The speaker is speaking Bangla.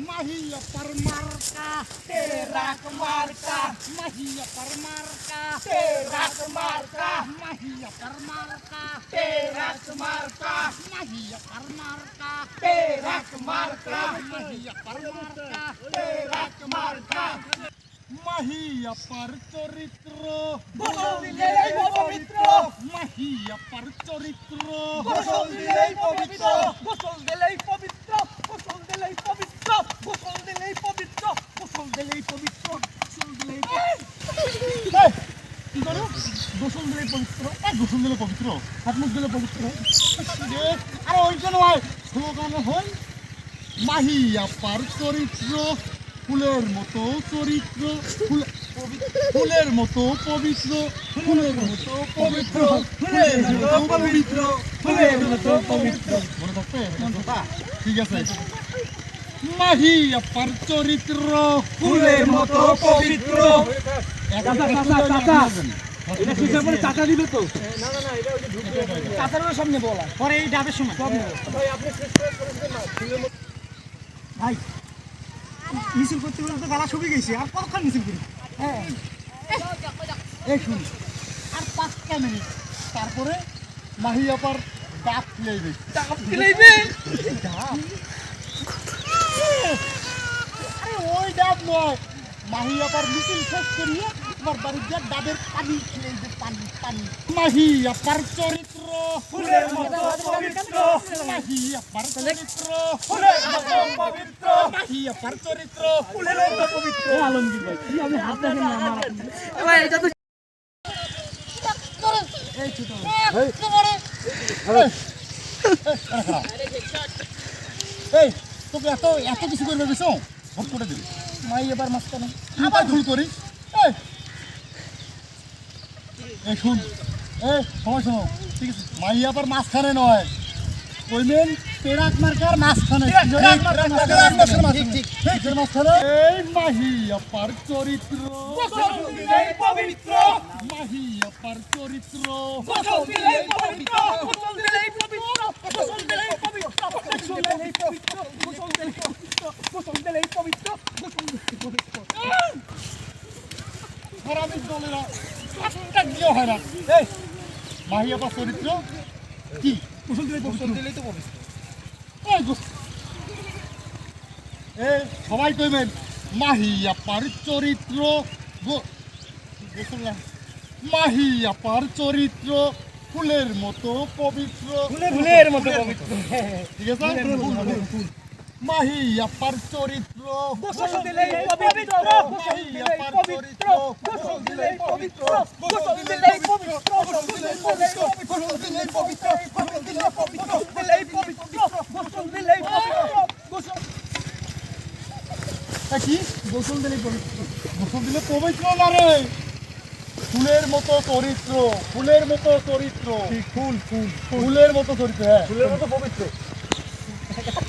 মাহিয়া पर मारका तेरा मारका माहिया पर मारका तेरा मारका माहिया पर मारका तेरा मारका माहिया पर मारका तेरा मारका माहिया पर मारका तेरा मारका মাহিয়া পার চরিত্র গোসল দিলেই পবিত্র মাহিয়া পার চরিত্র গোসল দিলেই পবিত্র গোসল দিলেই গোসল দিলেই পবিত্র। গোসল কি করো? গোসল দিলে পবিত্র। এই গোসল দিলে পবিত্র। হাত মুখ দিলে পবিত্র। আরে ওই জন্য স্লোগান হয় মাহিয়া পার চরিত্র ফুলের মতো চরিত্র ফুলের মতো পবিত্র ফুলের মতো পবিত্র ফুলের মতো পবিত্র ফুলের মতো পবিত্র। মনে ঠিক আছে। মাহিয়া পার চরিত্র ফুলের মতো পবিত্র। চাচা দিবে তো। কাতারের সামনে বলা। পরে এই ডাবের সময়। ভাই মিছিল করতে গেলে তো গালা শুকিয়ে গেছে। আর কতক্ষণ মিছিল করি? হ্যাঁ। এই শুন আর পাঁচটা মিনিট। তারপরে মাহিয়াপার ডাক লেবে চাপ দিলেইবে আরে ওই ডাব নয় মাহিয়াপার মিছিল শেষ করিয়ে তোমার বাড়ি গিয়ে ডাবের পানি খেলেবে পানি পানি মাহিয়াপার চরিত্র ফুলের মতো পবিত্র মাহিয়াপার চরিত্র ফুলের মতো পবিত্র মাহিয়াপার চরিত্র ফুলের মতো পবিত্র আলমগীর ভাই কি আমি হাত দেখেন না আমার এই ছোট এই এই তোকে এত এত কিছু করবে কিছু ভোট করে দিবি। মাই এবার মাঝখানে। আবার ভুল করিস? এই। এই শুন এই সবাই শোনো ঠিক আছে মাই আবার মাঝখানে নয়। কইমেন পেরাক মার্কার মাঝখানে। পেরাক মার্কার মাঝখানে। এই মাহি আপার চরিত্র। পবিত্র। মাহি আপার চরিত্র। পবিত্র। পবিত্র। পবিত্র গোসল দিলেই পবিত্র গোসল দিলেই পবিত্র পবিত্র হারামির দলেরা একটা গিয়ে হয় এই মাহি চরিত্র কি গোসল দিলেই গোসল দিলেই তো পবিত্র এই গোস- এই সবাই কইবেন মাহি আপার চরিত্র গো- গোসল না। মাহি চরিত্র ফুলের মতো পবিত্র ফুলের মতো পবিত্র ঠিক আছে মাহি আপার চরিত্র গোসল দিলেই পবিত্র গোসল দিলেই পবিত্র গোসল দিলেই পবিত্র গোসল দিলেই পবিত্র গোসল দিলেই পবিত্র গোসল দিলেই পবিত্র গোসল দিলেই পবিত্র দিলেই পবিত্র গোসল দিলেই পবিত্র গোসল কি গোসল দিলে পবিত্র গোসল দিলে পবিত্র না রে ফুলের মতো চরিত্র ফুলের মতো চরিত্র ফুল ফুল ফুলের মতো চরিত্র হ্যাঁ ফুলের মতো পবিত্র